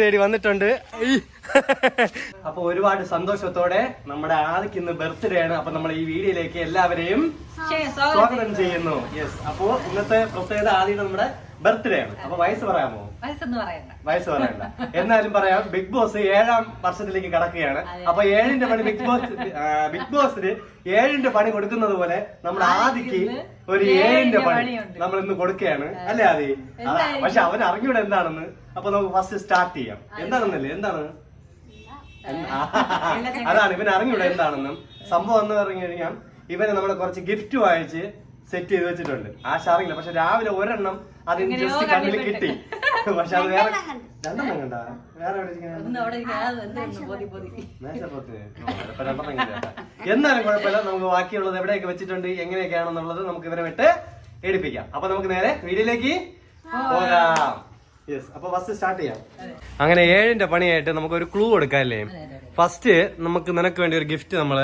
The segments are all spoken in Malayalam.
തേടി വന്നിട്ടുണ്ട്. അപ്പൊ ഒരുപാട് സന്തോഷത്തോടെ നമ്മുടെ ആദിക്ക് ഇന്ന് ബർത്ത്ഡേ ആണ്. അപ്പൊ നമ്മൾ ഈ വീഡിയോയിലേക്ക് എല്ലാവരെയും സ്വാഗതം ചെയ്യുന്നു. യെസ് അപ്പോ ഇന്നത്തെ പ്രത്യേകത ആദ്യം നമ്മുടെ ബർത്ത്ഡേ ആണ്. അപ്പൊ വയസ്സ് പറയാമോ? വയസ്സ് പറയണ്ട. എന്നാലും പറയാം ബിഗ് ബോസ് ഏഴാം വർഷത്തിലേക്ക് കടക്കുകയാണ്. അപ്പൊ ഏഴിന്റെ പണി ബിഗ് ബോസ് ബിഗ് ബോസിന് ഏഴിന്റെ പണി കൊടുക്കുന്നത് പോലെ നമ്മുടെ ആദിക്ക് ഒരു ഏഴിന്റെ പണി നമ്മൾ ഇന്ന് കൊടുക്കുകയാണ്. അല്ലേ ആദി? പക്ഷെ അവൻ അറിഞ്ഞൂടെ എന്താണെന്ന്? അപ്പൊ നമുക്ക് ഫസ്റ്റ് സ്റ്റാർട്ട് ചെയ്യാം. എന്താണെന്നല്ലേ? എന്താണ്? അതാണ് ഇവൻ അറിഞ്ഞൂടെ എന്താണെന്നും. സംഭവം എന്ന് പറഞ്ഞു കഴിഞ്ഞാൽ ഇവന് നമ്മളെ കുറച്ച് ഗിഫ്റ്റ് വാങ്ങിച്ച് സെറ്റ് ചെയ്ത് വെച്ചിട്ടുണ്ട്. ആശ അറിയില്ല പക്ഷെ രാവിലെ ഒരെണ്ണം അതിന് ജസ്റ്റ് കണ്ണിൽ കിട്ടി. പക്ഷെ അത് വേറെ രണ്ടെണ്ണം കണ്ട. വേറെ. എന്നാലും കുഴപ്പമില്ല. നമുക്ക് ബാക്കിയുള്ളത് എവിടെയൊക്കെ വെച്ചിട്ടുണ്ട് എങ്ങനെയൊക്കെയാണെന്നുള്ളത് നമുക്ക് ഇവരെ വിട്ട് എടുപ്പിക്കാം. അപ്പൊ നമുക്ക് നേരെ വീഡിയോയിലേക്ക് പോകാം. യെസ് അപ്പൊ ഫസ്റ്റ് സ്റ്റാർട്ട് ചെയ്യാം. അങ്ങനെ ഏഴിന്റെ പണിയായിട്ട് നമുക്ക് ഒരു ക്ലൂ കൊടുക്കാം അല്ലേ ഫസ്റ്റ് നമുക്ക് നിനക്ക് വേണ്ടി ഒരു ഗിഫ്റ്റ് നമ്മൾ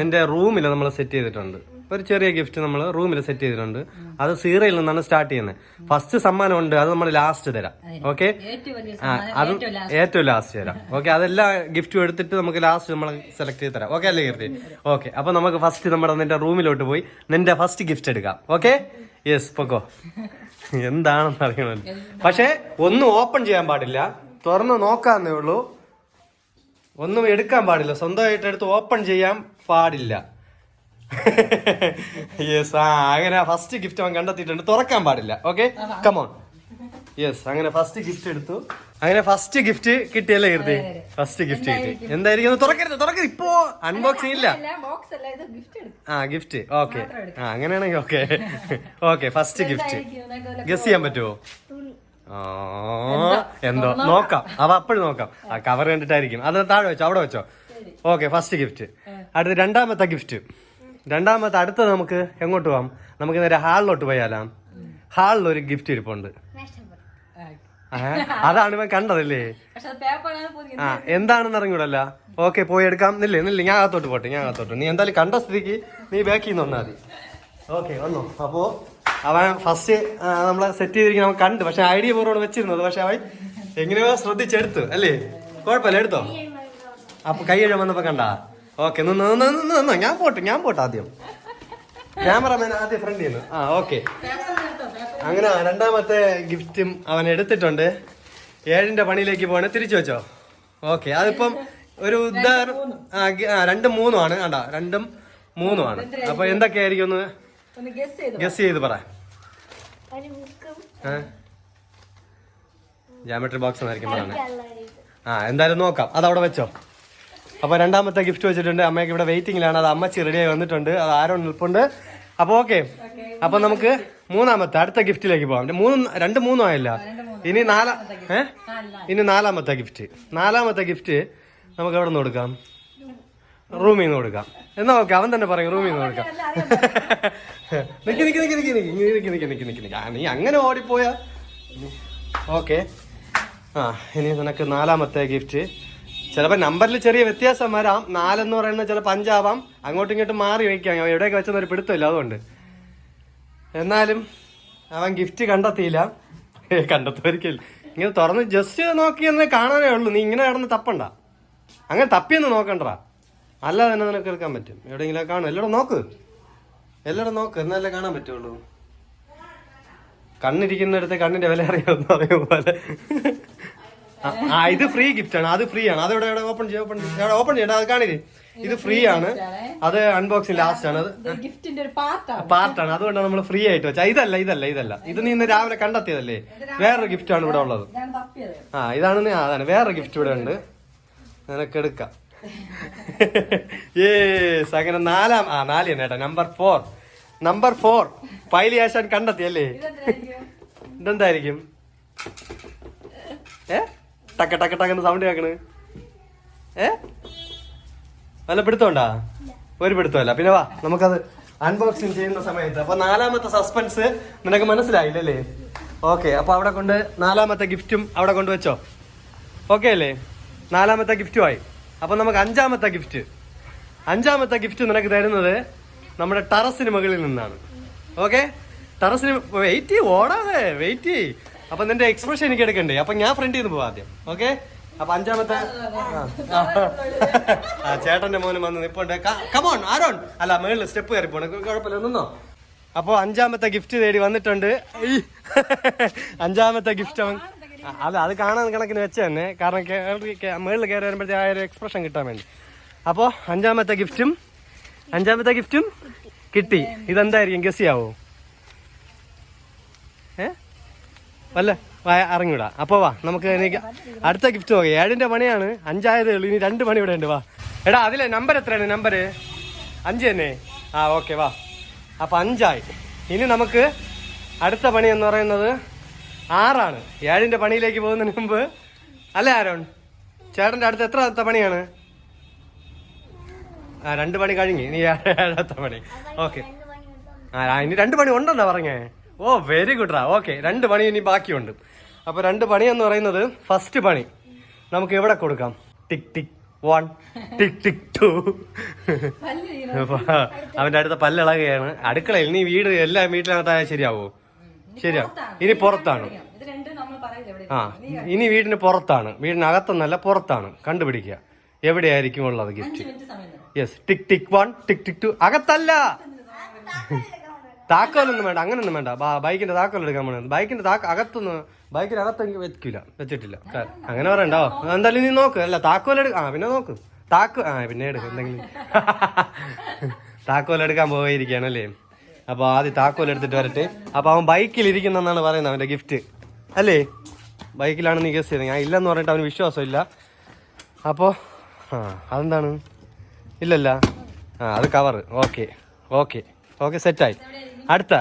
നിന്റെ റൂമിൽ നമ്മൾ സെറ്റ് ചെയ്തിട്ടുണ്ട്. ഒരു ചെറിയ ഗിഫ്റ്റ് നമ്മൾ റൂമിൽ സെറ്റ് ചെയ്തിട്ടുണ്ട്. അത് സീറയിൽ നിന്നാണ് സ്റ്റാർട്ട് ചെയ്യുന്നത് ഫസ്റ്റ് സമ്മാനം ഉണ്ട് അത് നമ്മൾ ലാസ്റ്റ് തരാം. ഓക്കെ അത് ആ. ഏറ്റവും ലാസ്റ്റ് തരാം. ഓക്കെ അതെല്ലാം ഗിഫ്റ്റും എടുത്തിട്ട് നമുക്ക് ലാസ്റ്റ് നമ്മൾ സെലക്ട് ചെയ്ത് തരാം. ഓക്കെ അല്ലേ കീർത്തി? ഓക്കെ അപ്പൊ നമുക്ക് ഫസ്റ്റ് നമ്മുടെ നിന്റെ റൂമിലോട്ട് പോയി നിന്റെ ഫസ്റ്റ് ഗിഫ്റ്റ് എടുക്കാം. ഓക്കെ യെസ് പൊക്കോ. എന്താണെന്ന് അറിയണമല്ലോ. പക്ഷെ ഒന്നും ഓപ്പൺ ചെയ്യാൻ പാടില്ല. തുറന്ന് നോക്കാന്നേ ഉള്ളൂ. ഒന്നും എടുക്കാൻ പാടില്ല. സ്വന്തമായിട്ട് എടുത്ത് ഓപ്പൺ ചെയ്യാൻ പാടില്ല. യെസ് ആ അങ്ങനെ ഫസ്റ്റ് ഗിഫ്റ്റ് അവൻ കണ്ടെത്തിയിട്ടുണ്ട്. തുറക്കാൻ പാടില്ല ഓക്കെ കമോൺ യെസ് അങ്ങനെ ഫസ്റ്റ് ഗിഫ്റ്റ് എടുത്തു. അങ്ങനെ ഫസ്റ്റ് ഗിഫ്റ്റ് കിട്ടിയല്ലേ കീർത്തി? ഫസ്റ്റ് ഗിഫ്റ്റ് കിട്ടി. എന്തായിരിക്കും? തുറക്കരുത് തുറക്കരുത്. ഇപ്പോ അൺബോക്സിംഗ് ഇല്ല. ആ ഗിഫ്റ്റ് ഓക്കെ ആ അങ്ങനെയാണെങ്കിൽ okay okay first gift guess ചെയ്യാൻ പറ്റുമോ എന്തോ? നോക്കാം. അവ അപ്പോഴും നോക്കാം. ആ കവർ കണ്ടിട്ടായിരിക്കും. അത് താഴെ വെച്ചോ അവിടെ വെച്ചോ? ഓക്കെ ഫസ്റ്റ് ഗിഫ്റ്റ് അടുത്ത രണ്ടാമത്തെ ഗിഫ്റ്റ് രണ്ടാമത്തെ അടുത്ത നമുക്ക് എങ്ങോട്ട് പോവാം? നമുക്ക് നേരെ ഹാളിലോട്ട് പോയാലാം? ഹാളിൽ ഒരു ഗിഫ്റ്റ് ഇരിപ്പുണ്ട്. അതാണ് ഇവൻ കണ്ടതല്ലേ. ആ എന്താണെന്ന് അറിഞ്ഞൂടല്ല? ഓക്കെ പോയി എടുക്കാം. നില്ലേ നില്ലേ ഞാൻ അകത്തോട്ട് പോട്ടെ ഞാൻ അകത്തോട്ട് നീ എന്തായാലും കണ്ട സ്ഥിതിക്ക് നീ ബാക്കി നിന്ന് വന്നാൽ മതി. ഓക്കെ വന്നു. അപ്പോ അവൻ ഫസ്റ്റ് നമ്മളെ സെറ്റ് ചെയ്തിരിക്കുന്ന അവൻ കണ്ട്. പക്ഷെ ഐഡിയ പൂർവം വെച്ചിരുന്നത്. പക്ഷെ അവൻ എങ്ങനെയോ ശ്രദ്ധിച്ചെടുത്തു. അല്ലേ? കുഴപ്പമില്ല എടുത്തോ? അപ്പൊ കൈ എഴുതാൻ വന്നപ്പോ കണ്ട? ഓക്കെ നിന്ന് നിന്ന് നിന്ന് നിന്ന് ഞാൻ പോട്ടെ ഞാൻ പോട്ടെ ആദ്യം. ക്യാമറമാൻ ആദ്യം ഫ്രണ്ട് ചെയ്യുന്നു. ആ ഓക്കെ അങ്ങനെ രണ്ടാമത്തെ ഗിഫ്റ്റും അവൻ എടുത്തിട്ടുണ്ട്. ഏഴിന്റെ പണിയിലേക്ക് പോകണേ തിരിച്ചു വെച്ചോ? ഓക്കെ അതിപ്പം ഒരു ഉദാഹരണം ആ രണ്ടും മൂന്നും ആണ്. കണ്ട? രണ്ടും മൂന്നും ആണ്. അപ്പൊ എന്തൊക്കെയായിരിക്കും ഒന്ന്. ഗസ് ചെയ്ത് പറ. ജോമെട്രി ബോക്സ് എന്നായിരിക്കും പറയുന്നത് ആ എന്തായാലും നോക്കാം. അതവിടെ അവിടെ വെച്ചോ? അപ്പൊ രണ്ടാമത്തെ ഗിഫ്റ്റ് വെച്ചിട്ടുണ്ട് അമ്മയ്ക്ക് ഇവിടെ വെയിറ്റിംഗിലാണ് അത് അമ്മച്ചി റെഡിയായി വന്നിട്ടുണ്ട് അത് ആരോ നിൽപ്പുണ്ട് അപ്പൊ ഓക്കെ അപ്പൊ നമുക്ക് മൂന്നാമത്തെ അടുത്ത ഗിഫ്റ്റിലേക്ക് പോവാം മൂന്ന് രണ്ട് മൂന്നും ആയില്ല ഇനി നാലാ ഏ ഇനി നാലാമത്തെ ഗിഫ്റ്റ് നാലാമത്തെ ഗിഫ്റ്റ് നമുക്ക് എവിടെ നിന്ന് കൊടുക്കാം റൂമിൽ നിന്ന് കൊടുക്കാം എന്നാ ഓക്കെ അവൻ തന്നെ പറയും റൂമിൽ നിന്ന് കൊടുക്കാം നിക്ക് നിക്ക് നിക്ക് നിക്ക് നിക്ക് നിക്ക് നിക്ക് നിക്ക് നിക്ക് നിക്ക് നീ അങ്ങനെ ഓടിപ്പോയാ ഓക്കെ ആ ഇനി നിനക്ക് നാലാമത്തെ ഗിഫ്റ്റ് ചിലപ്പോൾ നമ്പറിൽ ചെറിയ വ്യത്യാസം വരാം. നാലെന്ന് പറയുന്നത് ചിലപ്പോൾ അഞ്ചാവാം. അങ്ങോട്ടും ഇങ്ങോട്ടും മാറി വയ്ക്കാം. എവിടെയൊക്കെ വെച്ചെന്ന് ഒരു പിടുത്തമില്ല അതുകൊണ്ട്. എന്നാലും അവൻ ഗിഫ്റ്റ് കണ്ടെത്തിയില്ല. കണ്ടെത്തുമായിരിക്കില്ല. ഇങ്ങനെ തുറന്ന് ജസ്റ്റ് നോക്കിയെന്ന് കാണാനേ ഉള്ളൂ. നീ ഇങ്ങനെ കിടന്ന് തപ്പണ്ട. അങ്ങനെ തപ്പിയൊന്ന് നോക്കണ്ട അല്ലാതെ തന്നെ നിനക്ക് എടുക്കാൻ പറ്റും. എവിടെയെങ്കിലും കാണും. എല്ലായിടും നോക്ക്. എല്ലായിടും നോക്ക്. എന്നല്ലേ കാണാൻ പറ്റുള്ളൂ. കണ്ണിരിക്കുന്നിടത്ത് കണ്ണിന്റെ വില അറിയാമെന്ന് പറയും പോലെ. ആ, ഇത് ഫ്രീ ഗിഫ്റ്റ് ആണ്. അത് ഫ്രീ ആണ്. അത് ഇവിടെ ഓപ്പൺ ചെയ്യാം ഓപ്പൺ ചെയ്യാം. ഓപ്പൺ ചെയ്യണ്ട അത് കാണില്ലേ ഇത് ഫ്രീ ആണ്. അത് അൺബോക്സിംഗ് ലാസ്റ്റ് ആണ്. അത് ഗിഫ്റ്റിന്റെ ഒരു പാർട്ടാണ് അതുകൊണ്ടാണ് നമ്മൾ ഫ്രീ ആയിട്ട് വെച്ചാൽ ഇതല്ല ഇതല്ല ഇതല്ല. ഇത് നീ ഇന്ന് രാവിലെ കണ്ടെത്തിയതല്ലേ? വേറൊരു ഗിഫ്റ്റ് ആണ് ഇവിടെ ഉള്ളത്. ആ ഇതാണ് നീ അതാണ്. വേറെ ഗിഫ്റ്റ് ഇവിടെ ഉണ്ട്. നിനക്ക് എടുക്കാം. ഏസ് അങ്ങനെ നാലാം ആ നാല് തന്നെ ഏട്ടാ number four number four Paily ആശാൻ കണ്ടെത്തിയല്ലേ? ഇതെന്തായിരിക്കും? ഏ? ടക്ക ടക്ക ടക്കുന്ന സൗണ്ട് കേക്കണ്. ഏ? വല്ല പിടുത്തോണ്ടാ ഒരു പിടുത്തമല്ല. പിന്നെ വാ നമുക്കത് അൺബോക്സിങ് ചെയ്യുന്ന സമയത്ത്. അപ്പൊ നാലാമത്തെ സസ്പെൻസ് നിനക്ക് മനസ്സിലായില്ലല്ലേ? ഓക്കെ അപ്പൊ അവിടെ കൊണ്ട് നാലാമത്തെ ഗിഫ്റ്റും അവിടെ കൊണ്ട് വെച്ചോ. ഓക്കെ അല്ലേ? നാലാമത്തെ ഗിഫ്റ്റുമായി അപ്പൊ നമുക്ക് അഞ്ചാമത്തെ ഗിഫ്റ്റ് അഞ്ചാമത്തെ ഗിഫ്റ്റ് നിനക്ക് തരുന്നത് നമ്മുടെ ടെറസിന് മുകളിൽ നിന്നാണ്. ഓക്കെ ടെറസിന് വെയിറ്റ് ഓടാതെ വെയിറ്റ് അപ്പൊ നിന്റെ എക്സ്പ്രഷൻ എനിക്ക് എടുക്കണ്ടേ? അപ്പൊ ഞാൻ ഫ്രണ്ട് ചെയ്യുന്നു പോവാം ആദ്യം. ഓക്കെ അപ്പൊ അഞ്ചാമത്തെ ആ. ചേട്ടന്റെ മോനും വന്ന് നിപ്പുണ്ട്. കമോൺ ആരോൺ അല്ല മേളിൽ സ്റ്റെപ്പ് കയറി പോണ. കുഴപ്പമില്ല നിന്നോ? അപ്പൊ അഞ്ചാമത്തെ ഗിഫ്റ്റ് തേടി വന്നിട്ടുണ്ട്. അഞ്ചാമത്തെ ഗിഫ്റ്റ് അവൻ അത് അത് കാണാൻ കണക്കിന് വെച്ച തന്നെ. കാരണം മേളിൽ കയറി വരുമ്പോഴത്തെ ആ ഒരു എക്സ്പ്രഷൻ കിട്ടാൻ വേണ്ടി. അപ്പോൾ അഞ്ചാമത്തെ ഗിഫ്റ്റും അഞ്ചാമത്തെ ഗിഫ്റ്റും കിട്ടി. ഇതെന്തായിരിക്കും? ഗസ് ചെയ്യാവോ? ഏ? വല്ല വായ ഇറങ്ങിവിടാ അപ്പോൾ വാ നമുക്ക് എനിക്ക് അടുത്ത ഗിഫ്റ്റ് നോക്കാം. ഏഴിന്റെ മണിയാണ് അഞ്ചായതേ ഉള്ളൂ. ഇനി രണ്ട് മണി ഇവിടെ ഉണ്ട് വാ. എടാ അതിലെ നമ്പർ എത്രയാണ്? നമ്പർ അഞ്ച് തന്നെ. ആ ഓക്കെ വാ. അപ്പോൾ അഞ്ചായി. ഇനി നമുക്ക് അടുത്ത പണി എന്ന് പറയുന്നത് ആറാണ്. ഏഴിന്റെ പണിയിലേക്ക് പോകുന്നതിന് മുമ്പ് അല്ലേ ആരോൺ ചേട്ടന്റെ അടുത്ത് എത്ര അടുത്ത പണിയാണ്? ആ രണ്ട് പണി കഴിഞ്ഞ്. ഇനി ഏഴാത്ത പണി. ഓക്കെ ആ ഇനി രണ്ട് പണി ഉണ്ടെന്നാ പറഞ്ഞേ. ഓ വെരി ഗുഡ് റാ. ഓക്കെ രണ്ട് പണി ഇനി ബാക്കിയുണ്ട്. അപ്പൊ രണ്ട് പണി എന്ന് പറയുന്നത് ഫസ്റ്റ് പണി. നമുക്ക് എവിടെ കൊടുക്കാം? Tick tick one tick tick two അവന്റെ അടുത്ത പല്ലിളകയാണ് അടുക്കളയിൽ നീ വീട് എല്ലാ വീട്ടിനകത്തായ ശരിയാവോ? ശരിയാ. ഇനി പുറത്താണ്. ആ ഇനി വീടിന് പുറത്താണ്. വീടിനകത്തൊന്നല്ല പുറത്താണ്. കണ്ടുപിടിക്കുക. എവിടെയായിരിക്കും ഉള്ളത് gift yes tick tick one tick tick two അകത്തല്ല. താക്കോലൊന്നും വേണ്ട അങ്ങനൊന്നും വേണ്ട. ബൈക്കിന്റെ താക്കോൽ എടുക്കാൻ പോണ. ബൈക്കിന്റെ താക്ക അകത്തൊന്നും ബൈക്കിന്റെ അകത്ത് വെക്കില്ല വെച്ചിട്ടില്ല. അങ്ങനെ പറയണ്ടോ. എന്തായാലും നീ നോക്ക്. അല്ല താക്കോൽ എടുക്ക ആ പിന്നെ നോക്ക്. താക്കോ ആ പിന്നെ എടുക്ക എന്തെങ്കിലും. താക്കോൽ എടുക്കാൻ പോയിരിക്കുകയാണല്ലേ അപ്പൊ ആദ്യം താക്കോൽ എടുത്തിട്ട് വരട്ടെ. അപ്പൊ അവൻ ബൈക്കിൽ ഇരിക്കുന്നെന്നാണ് പറയുന്നത് അവന്റെ ഗിഫ്റ്റ് അല്ലേ? ബൈക്കിലാണ് നീ ഗസ് ചെയ്തത്. ഞാൻ ഇല്ലെന്ന് പറഞ്ഞിട്ട് അവന് വിശ്വാസമില്ല. അപ്പോൾ ആ അതെന്താണ്? ഇല്ലല്ല. ആ അത് കവർ ഓക്കെ ഓക്കെ ഓക്കെ സെറ്റായി അടുത്ത.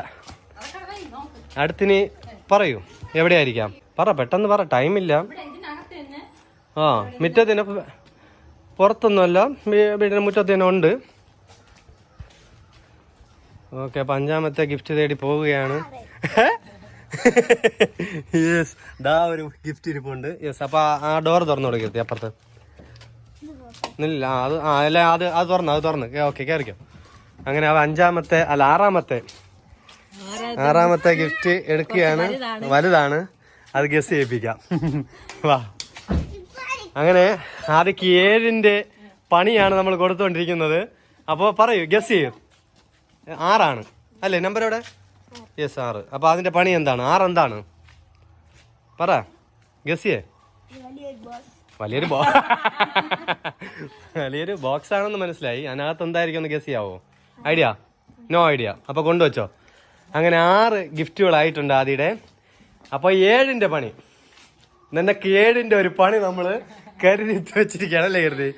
അടുത്തിന് പറയൂ. എവിടെയായിരിക്കാം? പറ പെട്ടെന്ന് പറ. ടൈമില്ല. ആ മുറ്റത്തിന് പുറത്തൊന്നുമല്ല. വീടിന് മുറ്റത്ത് ഉണ്ട്. ഓക്കെ അപ്പൊ അഞ്ചാമത്തെ ഗിഫ്റ്റ് തേടി പോവുകയാണ്. യെസ് ദാ ഒരു ഗിഫ്റ്റ് ഇരിപ്പുണ്ട്. യെസ് അപ്പൊ ആ ഡോർ തുറന്നു കൊടുക്കരുത് അപ്പുറത്ത്. ഇല്ല അത് ആ അല്ല അത് അത് തുറന്നു അത് തുറന്ന്. ഓക്കെ കയറിക്കോ അങ്ങനെ അവ അഞ്ചാമത്തെ അല്ല ആറാമത്തെ ആറാമത്തെ ഗിഫ്റ്റ് എടുക്കുകയാണ്. വലുതാണ്. അത് ഗസ് ചെയ്യിപ്പിക്കാം. വാ. അങ്ങനെ ആദ്യക്ക് ഏഴിന്റെ പണിയാണ് നമ്മൾ കൊടുത്തുകൊണ്ടിരിക്കുന്നത് അപ്പോൾ പറയൂ ഗസ് ചെയ്യൂ. ആറാണ്. അല്ലേ നമ്പർ എവിടെ? യെസ് ആറ്. അപ്പോൾ അതിന്റെ പണി എന്താണ്? ആറ് എന്താണ്? പറ. ഗസ് ചെയ്യേ. വലിയൊരു ബോസ് വലിയൊരു ബോ വലിയൊരു ബോക്സ് ആണെന്ന് മനസ്സിലായി. അതിനകത്ത് എന്തായിരിക്കും ഒന്ന് ഗസ് ചെയ്യാവോ? ഐഡിയ നോ ഐഡിയ അപ്പോൾ കൊണ്ടുവച്ചോ. അങ്ങനെ ആറ് ഗിഫ്റ്റുകളായിട്ടുണ്ട് ആദ്യയുടെ അപ്പൊ ഏഴിന്റെ പണി. നിനക്ക് ഏഴിന്റെ ഒരു പണി നമ്മൾ കരുതി വെച്ചിരിക്കുകയാണ് അല്ലേ കരുതി?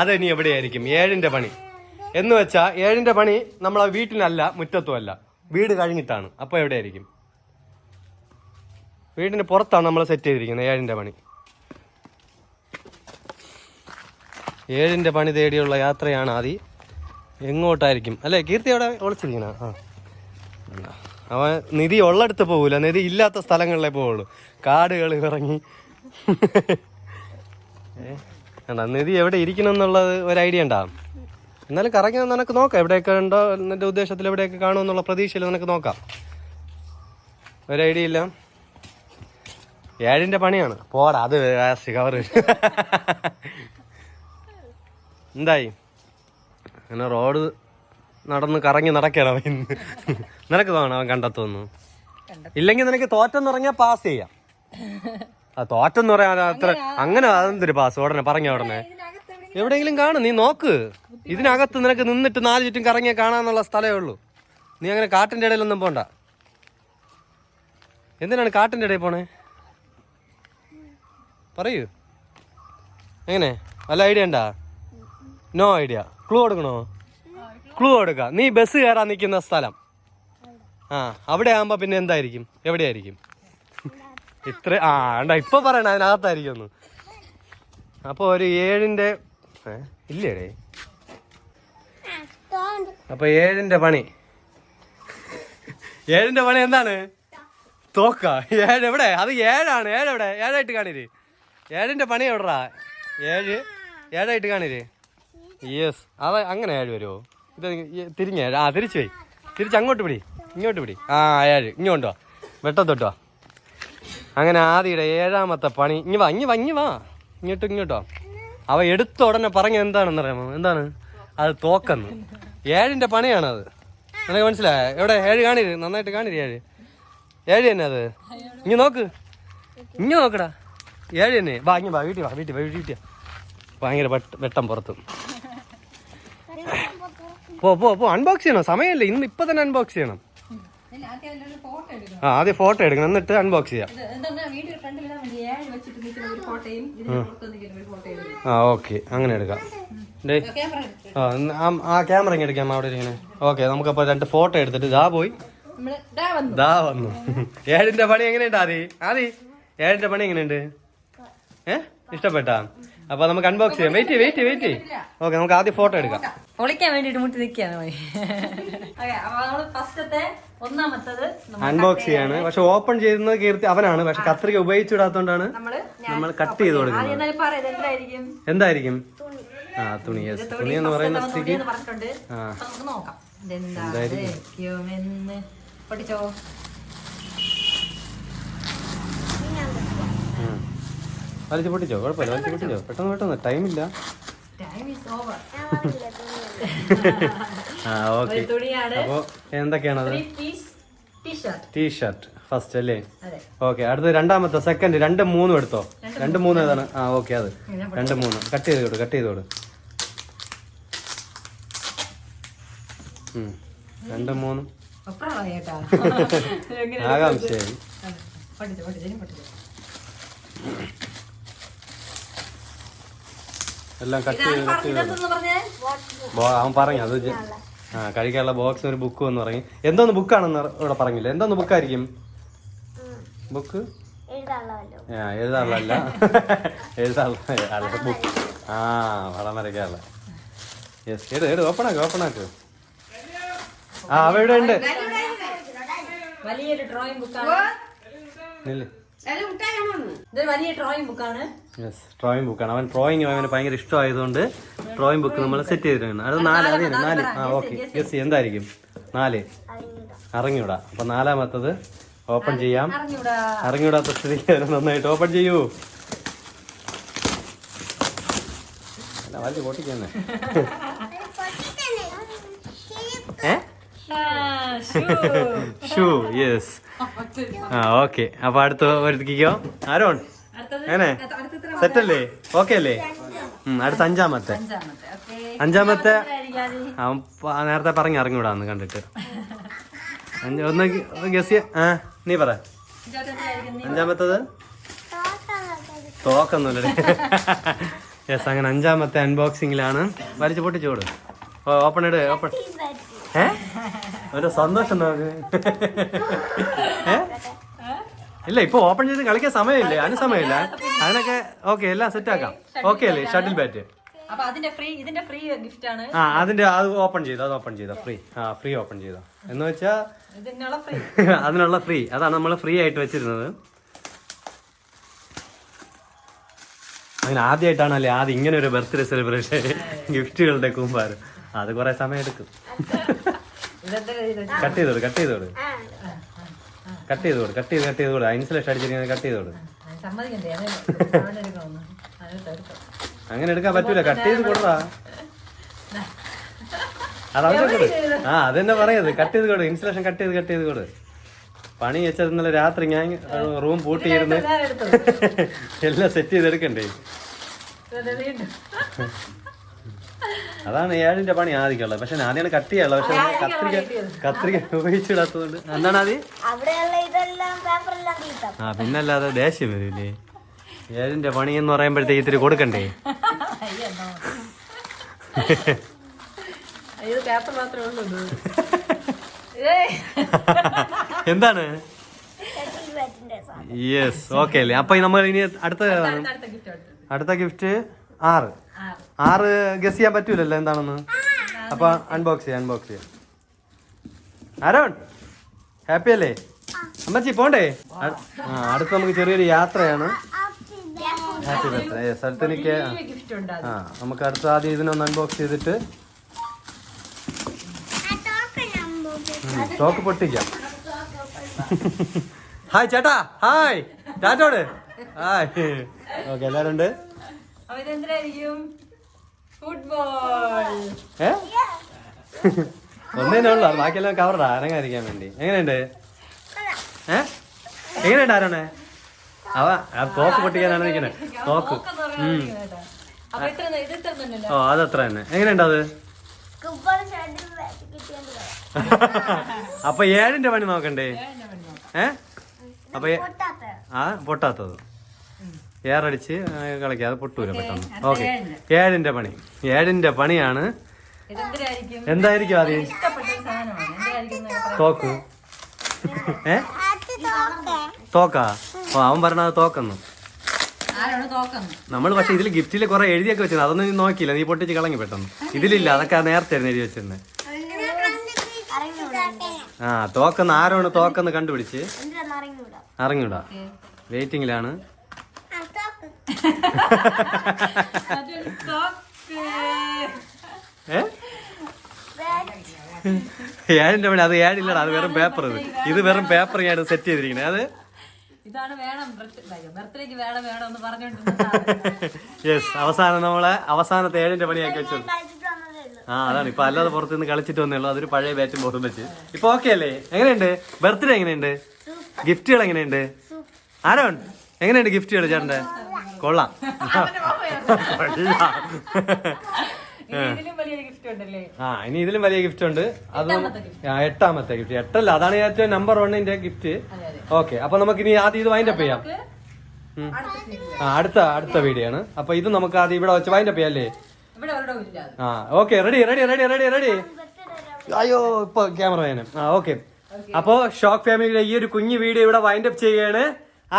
അത് ഇനി എവിടെയായിരിക്കും? ഏഴിന്റെ പണി. എന്ന് വെച്ചാ ഏഴിന്റെ പണി നമ്മളെ വീട്ടിനല്ല മുറ്റത്തും അല്ല വീട് കഴിഞ്ഞിട്ടാണ്. അപ്പൊ എവിടെയായിരിക്കും? വീടിന്റെ പുറത്താണ് നമ്മൾ സെറ്റ് ചെയ്തിരിക്കുന്നത് ഏഴിന്റെ പണി. ഏഴിന്റെ പണി തേടിയുള്ള യാത്രയാണ് ആദി. എങ്ങോട്ടായിരിക്കും? അല്ലേ കീർത്തി അവിടെ ഒളിച്ചിരിക്കണ? ആ. അവൻ നിധി ഉള്ളടുത്ത് പോകൂല നിധി ഇല്ലാത്ത സ്ഥലങ്ങളിലേ പോവുള്ളൂ. കാടുകൾ ഇറങ്ങി. ഏണ്ട നിധി എവിടെ ഇരിക്കണം എന്നുള്ളത് ഒരു ഐഡിയ ഉണ്ടാ? എന്നാലും കറങ്ങി നിനക്ക് നോക്കാം എവിടെയൊക്കെ ഉണ്ടോ നിന്റെ ഉദ്ദേശത്തിൽ എവിടെയൊക്കെ കാണുമെന്നുള്ള പ്രതീക്ഷയിൽ നിനക്ക് നോക്കാം. ഒരു ഐഡിയ ഇല്ല? ഏഴിന്റെ പണിയാണ്. പോടാ അത് കവർ എന്തായി? അങ്ങനെ റോഡ് നടന്ന് കറങ്ങി നടക്കണം അവൻ ഇന്ന്. നിനക്ക് തോന്നണം അവൻ കണ്ടെത്തുന്നു ഇല്ലെങ്കിൽ നിനക്ക് തോറ്റെന്ന് പറഞ്ഞാൽ പാസ് ചെയ്യാം. ആ തോറ്റെന്ന് പറയാൻ അത്ര അങ്ങനെ അതെന്തൊരു പാസ് ഉടനെ പറഞ്ഞ ഉടനെ. എവിടെയെങ്കിലും കാണും. നീ നോക്ക്. ഇതിനകത്ത് നിനക്ക് നിന്നിട്ട് നാല് ചുറ്റും കറങ്ങിയാൽ കാണാന്നുള്ള സ്ഥലമേ ഉള്ളൂ. നീ അങ്ങനെ കാട്ടിന്റെ ഇടയിലൊന്നും പോണ്ട. എന്തിനാണ് കാട്ടിന്റെ ഇടയിൽ പോണേ? പറയൂ. എങ്ങനെ? നല്ല ഐഡിയ ഉണ്ടാ? No idea. ക്ലൂ കൊടുക്കണോ? ക്ലൂ കൊടുക്ക. നീ ബസ് കയറാൻ നിൽക്കുന്ന സ്ഥലം. ആ അവിടെ ആകുമ്പോൾ പിന്നെ എന്തായിരിക്കും? എവിടെയായിരിക്കും? ഇത്ര ആ വേണ്ട ഇപ്പൊ പറയണ അതിനകത്തായിരിക്കും ഒന്ന് അപ്പൊ ഒരു ഏഴിന്റെ ഇല്ലേ ഇല്ലേടേ. അപ്പൊ ഏഴിന്റെ പണി. ഏഴിന്റെ പണി എന്താണ്? തോക്ക. ഏഴ് എവിടെ? അത് ഏഴാണ്. ഏഴെവിടെ ഏഴായിട്ട് കാണിര്. ഏഴിന്റെ പണി എവിടെടാ? ഏഴ്. ഏഴായിട്ട് കാണിര്. യെസ് അത് അങ്ങനെ ഏഴ് വരുമോ ഇത് തിരിഞ്ഞ ആ തിരിച്ചു പോയി. തിരിച്ച് അങ്ങോട്ട് പിടി. ഇങ്ങോട്ട് പിടി. ആ ഏഴ് ഇങ്ങോട്ട് വാ. വെട്ടത്തോട്ട് വാ. അങ്ങനെ ആദിയുടെ ഏഴാമത്തെ പണി. ഇങ്ങ വാ ഇങ്ങ വാ ഇങ്ങി വാ. ഇങ്ങോട്ട് ഇങ്ങോട്ടോ അവ എടുത്ത ഉടനെ പറഞ്ഞ എന്താണെന്ന് അറിയാമോ എന്താണ്? അത് തോക്കെന്ന്. പണിയാണ് അത് നിനക്ക് മനസ്സിലായ? എവിടെ? ഏഴ് കാണിര്. നന്നായിട്ട് കാണിര് ഏഴ്. ഏഴ് തന്നെ അത്. ഇങ്ങ നോക്ക്. ഇങ്ങ നോക്കടാ. ഏഴ് തന്നെ. വാ ഇങ്ങ് വാ. വീട്ടിൽ വാ വീട്ടിൽ വീട്ടിൽ ഭയങ്കര വെട്ടം പുറത്തും. പോ പോ പോ അൺബോക്സ് ചെയ്യണം. സമയമില്ല. ഇന്ന് ഇപ്പൊ തന്നെ അൺബോക്സ് ചെയ്യണം. ആ ആദ്യം ഫോട്ടോ എടുക്കണം. എന്നിട്ട് അൺബോക്സ് ചെയ്യാം. ആ ഓക്കെ അങ്ങനെ എടുക്കാം. ആ ക്യാമറ ഇങ്ങനെ എടുക്കാം. അവിടെ ഇങ്ങനെ ഓക്കെ നമുക്കപ്പോൾ രണ്ട് ഫോട്ടോ എടുത്തിട്ട് ദാ പോയി. നമ്മൾ ദാ വന്നു. ദാ വന്നു. ഏഴിന്റെ പണി എങ്ങനെയുണ്ട് ആദി? ആദി ഏഴിന്റെ പണി എങ്ങനെയുണ്ട്? ഏ? ഇഷ്ടപ്പെട്ടാ? അപ്പൊ നമുക്ക് അൺബോക്സ് ചെയ്യാം. വെയിറ്റ് വെയിറ്റ് വെയിറ്റ് ഓക്കെ നമുക്ക് ആദ്യം ഫോട്ടോ എടുക്കാം. പൊളിക്കാൻ വേണ്ടിട്ട് മുട്ടി നിൽക്കുകയാണ് മതി ഓക്കെ അപ്പൊ നമ്മൾ ഫസ്റ്റത്തെ ഒന്നാമത്തത് നമ്മൾ അൺബോക്സ് ചെയ്യാണ്. പക്ഷെ ഓപ്പൺ ചെയ്യുന്നത് കീർത്തി അവനാണ്. പക്ഷെ കത്രിക ഉപയോഗിച്ചിടാത്തോണ്ടാണ് നമ്മൾ കട്ട് ചെയ്ത് ആദ്യം കൊടുക്കുന്നത് എന്തായിരിക്കും? എന്തായിരിക്കും? ആ തുണി യെസ് തുണി എന്ന് പറയുന്ന സ്ഥിതി. എന്ന് പറഞ്ഞിട്ടുണ്ട്. ആ. അപ്പൊ നമുക്ക് നോക്കാം ഇതെന്തായിരിക്കുമെന്ന് പഠിച്ചോ ഉം. വലിച്ചു പൊട്ടിച്ചോ? കുഴപ്പമില്ല വലിച്ചു പൊട്ടിച്ചോ? പെട്ടെന്ന് പെട്ടെന്ന്. ടൈമില്ല. ആ ഓക്കെ. ഒരു തുണിയാണ്. അപ്പോ എന്തൊക്കെയാണത്? പീസ് ടീഷർട്ട് ഫസ്റ്റ് അല്ലേ? അതെ. ഓക്കെ അടുത്ത രണ്ടാമത്തെ സെക്കൻഡ് രണ്ട് മൂന്നും എടുത്തോ? രണ്ട് മൂന്ന്. ഏതാണ്? ആ ഓക്കെ അത്. രണ്ട് മൂന്ന്. കട്ട് ചെയ്ത് കൊടു കട്ട് ചെയ്ത് കൊടു. രണ്ട് മൂന്നും. ആകാംക്ഷ ആകാംക്ഷയായി. എല്ലാം കട്ട് ചെയ്ത് കട്ട് അവൻ പറഞ്ഞു അത് ആ കഴിക്കാനുള്ള ബോക്സ് ഒരു ബുക്ക് എന്ന് പറഞ്ഞു. എന്തോന്ന് ബുക്കാണെന്ന് ഇവിടെ പറഞ്ഞില്ല? എന്തോന്ന് ബുക്കായിരിക്കും ബുക്ക് ആ എഴുതാറുള്ളല്ല എഴുതാറുള്ള ബുക്ക് ആ വളം വരയ്ക്കാറുള്ള യെസ് എട് എട് ഓപ്പൺ ആക്ക് ഓപ്പൺ ആക്ക്. ആ അവിടെ ഇവിടെ ഉണ്ട്. വലിയൊരു ഡ്രോയിങ് ബുക്കാണ് ഇതൊരു വലിയ ഡ്രോയിങ് ബുക്കാണ് യെസ് ഡ്രോയിങ് ബുക്കാണ് അവൻ ഡ്രോയിങ് അവന് ഭയങ്കര ഇഷ്ടമായതുകൊണ്ട് ഡ്രോയിങ് ബുക്ക് നമ്മൾ സെറ്റ് ചെയ്തിട്ടുണ്ട്. അത് നാല് അതെ നാല്. ആ ഓക്കെ യെസ് എന്തായിരിക്കും? നാല്. അറിഞ്ഞൂടാ. അപ്പൊ നാലാമത്തത് ഓപ്പൺ ചെയ്യാം. അറിഞ്ഞൂടാ. അറിഞ്ഞൂടാത്ത സ്ഥിതിക്ക് നന്നായിട്ട് ഓപ്പൺ ചെയ്യൂ. അല്ല വലിയ പൊട്ടിക്കുന്നേ. ഏ? ഷൂ. യെസ് ആ ഓക്കെ അപ്പൊ അടുത്ത ഒരുക്കിക്കോ ആരോൺ? അടുത്തത് ഏനെ? അടുത്തത് സെറ്റ് അല്ലേ? ഓക്കെ അല്ലേ അടുത്ത അഞ്ചാമത്തെ. അഞ്ചാമത്തെ ഓക്കെ അഞ്ചാമത്തെ അവൻ നേരത്തെ പറഞ്ഞു ഇറങ്ങിവിടാന്ന് കണ്ടിട്ട്. അഞ്ച് ഒന്ന് ഗസ് ആ നീ പറ. അഞ്ചാമത്തത്? തോക്കൊന്നുമില്ല യെസ് അങ്ങനെ അഞ്ചാമത്തെ അൺബോക്സിങ്ങിലാണ് വലിച്ചു പൊട്ടിച്ചോട് ഓ ഓപ്പൺ ഇട് ഓപ്പൺ ഏ? ഒരു സന്തോഷം നോക്ക് ഏ? ഇല്ല ഇപ്പൊ ഓപ്പൺ ചെയ്ത് കളിക്കാൻ സമയമില്ലേ? അതിന് സമയമില്ല. അതിനൊക്കെ ഓക്കെ എല്ലാം സെറ്റ് ആക്കാം. ഓക്കെ അല്ലേ? ഷട്ടിൽ ബാറ്റ് ആ അതിന്റെ അത് ഓപ്പൺ ചെയ്തോ? അത് ഓപ്പൺ ചെയ്തോ? ഫ്രീ ആ ഫ്രീ ഓപ്പൺ ചെയ്തോ? എന്ന് വെച്ചാ അതിനുള്ള ഫ്രീ അതാണ് നമ്മൾ ഫ്രീ ആയിട്ട് വെച്ചിരുന്നത്. അങ്ങനെ ആദ്യമായിട്ടാണല്ലേ ആദ്യം ഇങ്ങനെ ഒരു ബർത്ത്ഡേ സെലിബ്രേഷൻ ഗിഫ്റ്റുകളുടെ കൂമ്പാരം. അത് കുറെ സമയം എടുക്കും. ഇതെന്താ കട്ട് ചെയ്തോട് കട്ട് ചെയ്തോട്. കട്ട് ചെയ്തോട് കട്ട് ചെയ്ത് കട്ട് ചെയ്തോട്. ഇൻസുലേഷൻ അടിച്ചിരിക്കുന്നത് കട്ട് ചെയ്തോട്. അങ്ങനെ എടുക്കാൻ പറ്റൂല. കട്ട് ചെയ്ത് ആ അത് കൊടു ആ അതെന്നെ പറയുന്നത്. കട്ട് ചെയ്ത് കൊടു. ഇൻസുലേഷൻ കട്ട് ചെയ്ത് കട്ട് ചെയ്ത് കൊടു. പണി വെച്ചത് ഇന്നലെ രാത്രി ഞാൻ റൂം പൂട്ടിയിരുന്ന് എല്ലാം സെറ്റ് ചെയ്ത് എടുക്കണ്ടേ അതാണ് ഏഴിന്റെ പണി ആദ്യമുള്ളത്. പക്ഷെ ആദ്യമാണ് കട്ട് ചെയ്യാനുള്ളത് പക്ഷെ കത്രിക കത്രിക ഉപയോഗിച്ചിടാത്തതുകൊണ്ട്. എന്താണ് ആദ്യം തീർത്താം ആ പിന്നല്ലാതെ ദേഷ്യം വരില്ലേ ഏഴിന്റെ പണി എന്ന് പറയുമ്പോഴത്തേക്ക് ഇത്തിരി കൊടുക്കണ്ടേ? അയ്യോ, എന്നാ. പേപ്പർ മാത്രമേ ഉള്ളൂ എന്താണ്? യെസ് ഓക്കെ അല്ലേ. അപ്പൊ നമ്മൾ ഇനി അടുത്ത അടുത്ത ഗിഫ്റ്റ് അടുത്ത ഗിഫ്റ്റ് ആറ്. ആറ് ഗസ് ചെയ്യാൻ പറ്റൂലല്ലോ എന്താണെന്ന്? അപ്പൊ അൺബോക്സ് ചെയ്യാം അൺബോക്സ് ചെയ്യാം. ആരോൺ ഹാപ്പി അല്ലേ? അമ്മച്ചി പോണ്ടേ? ആ. അടുത്ത് നമുക്ക് ചെറിയൊരു യാത്രയാണ്. ഹാപ്പി ബർത്ത്ഡേ യെസ് ഗിഫ്റ്റ് ഉണ്ട് ആ നമുക്ക് അടുത്ത ആദ്യം ഇതിനൊന്ന് അൺബോക്സ് ചെയ്തിട്ട് ചോക്ക് പൊട്ടിക്കാം. ഹായ് ചേട്ടാ. ഹായ് ടാറ്റോട് ഹായ് ഓക്കെ എല്ലാവരുണ്ട്? ഉണ്ട് അപ്പൊ ഇതെന്തിനായിരിക്കും ഫുട്ബോൾ ഏ? ഒന്നേ ഉള്ളു ബാക്കിയെല്ലാം കവറടാ അരങ്ങായിരിക്കാൻ വേണ്ടി. എങ്ങനെയുണ്ട്? ഏ? എങ്ങനെയുണ്ട് ആരോണേ? അവ തോക്ക് പൊട്ടിക്കാനാണ് നിൽക്കുന്നത് തോക്ക്. ഓ അതത്ര തന്നെ. എങ്ങനെയുണ്ട് അത്. അപ്പൊ ഏഴിന്റെ പണി നോക്കണ്ടേ? ഏ? അപ്പൊ ആ പൊട്ടാത്തത്. ഏറടിച്ച് കളിക്കാതെ പൊട്ടൂല പെട്ടെന്ന്. ഓക്കെ. ഏഴിന്റെ പണി. ഏഴിന്റെ പണിയാണ്. എന്തായിരിക്കും ആദ്യം. തോക്ക്. ഏ? തോക്കാ? ഓ അവൻ പറഞ്ഞത് തോക്കെന്നു. നമ്മൾ പക്ഷെ ഇതിൽ ഗിഫ്റ്റിൽ കുറെ എഴുതിയൊക്കെ വെച്ചിരുന്നു. അതൊന്നും നീ നോക്കിയില്ല. നീ പൊട്ടിച്ച് കളങ്ങി പെട്ടെന്ന്. ഇതിലില്ല. അതൊക്കെ നേരത്തെ എഴുതി വെച്ചിരുന്നത് ആ തോക്കെന്ന്. ആരോണ് തോക്കെന്ന് കണ്ടുപിടിച്ച്? അറിഞ്ഞൂടാ? വെയിറ്റിംഗിലാണ് ഏഴിന്റെ പണി അത് ഏഴില്ലടാ അത് വെറും പേപ്പർ ഇത്. ഇത് വെറും പേപ്പർ ഞാൻ സെറ്റ് ചെയ്തിരിക്കണേ. അത്? ഇതാണ് വേണം ബർത്ത്ഡേക്ക് വേണം വേണം എന്ന് പറഞ്ഞോണ്ടിരുന്ന യെസ് അവസാനം നമ്മളെ അവസാനത്തെ ഏഴിന്റെ പണിയാക്കി വെച്ചു. ആ അതാണ്. ഇപ്പൊ അല്ലാതെ പുറത്തു നിന്ന് കളിച്ചിട്ട് വന്നേ ഉള്ളൂ. അതൊരു പഴയ ബാറ്റും ബോർഡും വെച്ച്. ഇപ്പൊ ഓക്കെ അല്ലേ? എങ്ങനെയുണ്ട്? ബർത്ത്ഡേ എങ്ങനെയുണ്ട്? ഗിഫ്റ്റുകൾ എങ്ങനെയുണ്ട്? ആരോൺ എങ്ങനെയുണ്ട് ഗിഫ്റ്റ് ചേട്ടന്റെ കൊള്ളാം. കൊള്ളാം. ആ. ഇനി ഇതിലും വലിയ ഗിഫ്റ്റ് ഉണ്ട്. അത് എട്ടാമത്തെ gift. ആ, എട്ടാമത്തെ ഗിഫ്റ്റ് എട്ടല്ല അതാണ് ഏറ്റവും നമ്പർ വണ്ണിന്റെ ഗിഫ്റ്റ് ഓക്കെ അപ്പൊ നമുക്ക് ഇനി ആദ്യം ഇത് വൈൻഡപ്പ് ചെയ്യാം. ആ അടുത്ത അടുത്ത വീഡിയോ ആണ്. അപ്പൊ ഇത് നമുക്ക് ആദ്യം ഇവിടെ വെച്ച് വൈൻഡപ്പ് ചെയ്യാം അല്ലേ ഇവിടെ ഒരിടവും ഇല്ല ആ okay ready ready ready ready ready അയ്യോ ഇപ്പൊ ക്യാമറ വേണം ആ ഓക്കെ അപ്പോ ഷോക്ക് ഫാമിലിയുടെ ഈ ഒരു കുഞ്ഞു വീഡിയോ ഇവിടെ വൈൻഡപ്പ് ചെയ്യുകയാണ്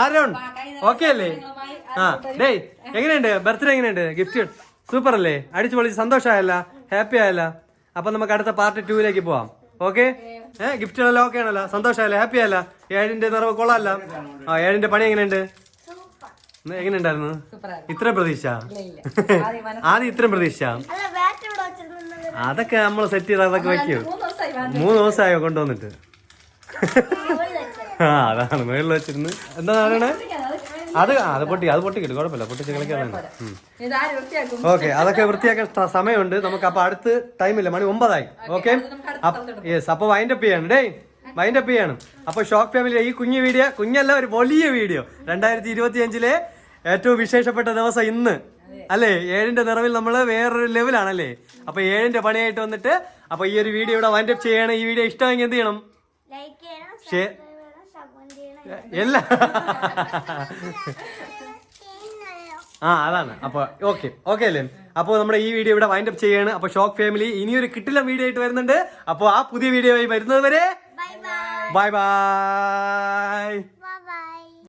ആരോൺ? ഓക്കെ അല്ലേ? ആ ഡേയ് എങ്ങനെയുണ്ട്? ബർത്ത്ഡേ എങ്ങനെയുണ്ട്? ഗിഫ്റ്റ് സൂപ്പർ അല്ലേ അടിച്ചു പൊളിച്ച് സന്തോഷമായല്ല? ഹാപ്പി ആയല്ല? അപ്പൊ നമുക്ക് അടുത്ത പാർട്ട് ടൂവിലേക്ക് പോവാം. ഓക്കെ ഏഹ് ഗിഫ്റ്റുകളെല്ലാം ഓക്കെ ആണല്ലോ? സന്തോഷമായല്ല? ഹാപ്പി ആയല്ല? ഏഴിന്റെ നിറവ് കൊള്ളാമല്ല ആ ഏഴിന്റെ പണി എങ്ങനെയുണ്ട്? എങ്ങനെ ആയിരുന്നു. ഇത്ര പ്രതീക്ഷ. ആദ്യം ഇത്ര ഇത്രയും പ്രതീക്ഷ. അല്ല അതൊക്കെ നമ്മൾ സെറ്റ് ചെയ്ത് അതൊക്കെ വെക്കും. മൂന്ന് ദിവസമായി വേണ്ട. മൂന്ന് ദിവസമായോ കൊണ്ടുവന്നിട്ട്? അതാണ് മേളിൽ വെച്ചിരുന്ന്. എന്താ പറയണേ അത് അത് പൊട്ടി അത് പൊട്ടിക്കിട്ട് കുഴപ്പമില്ല പൊട്ടിച്ച് കളിക്കാൻ ഇതാര് വൃത്തിയാക്കും. ഓക്കെ അതൊക്കെ വൃത്തിയാക്കാൻ സമയമുണ്ട്. നമുക്ക് അപ്പൊ അടുത്ത് ടൈമില്ല മണി ഒമ്പതായി. ഓക്കെ യെസ് അപ്പൊ വൈൻഡപ്പ് ചെയ്യാണ്. ഡേ വൈൻഡപ്പ് ചെയ്യണം. അപ്പൊ ഷോക്ക് ഫാമിലി ഈ കുഞ്ഞു വീഡിയോ കുഞ്ഞല്ല ഒരു വലിയ വീഡിയോ രണ്ടായിരത്തി ഇരുപത്തി അഞ്ചിലെ ഏറ്റവും വിശേഷപ്പെട്ട ദിവസം ഇന്ന്. അല്ലേ? ഏഴിന്റെ നിറവിൽ നമ്മൾ വേറൊരു ലെവലാണല്ലേ അപ്പൊ ഏഴിന്റെ പണിയായിട്ട് വന്നിട്ട് അപ്പൊ ഈ ഒരു വീഡിയോ ഇവിടെ വൈൻഡപ്പ് ചെയ്യണം. ഈ വീഡിയോ ഇഷ്ടമെങ്കിൽ എന്ത് ചെയ്യണം? ലൈക്ക് ചെയ്യണം ഷെയർ സബ്സ്ക്രൈബ് ചെയ്യണം സപ്പോർട്ട് ചെയ്യണം എല്ലാ ആ അതാണ്. അപ്പൊ ഓക്കെ ഓക്കെ അല്ലേ അപ്പോൾ നമ്മുടെ ഈ വീഡിയോ ഇവിടെ വൈൻഡപ്പ് ചെയ്യാണ്. അപ്പൊ ഷോക്ക് ഫാമിലി ഇനിയൊരു കിട്ടില്ല വീഡിയോ ആയിട്ട് വരുന്നുണ്ട്. അപ്പോൾ ആ പുതിയ വീഡിയോ ആയി വരുന്നത് വരെ ബൈ ബൈ ബൈ ബൈ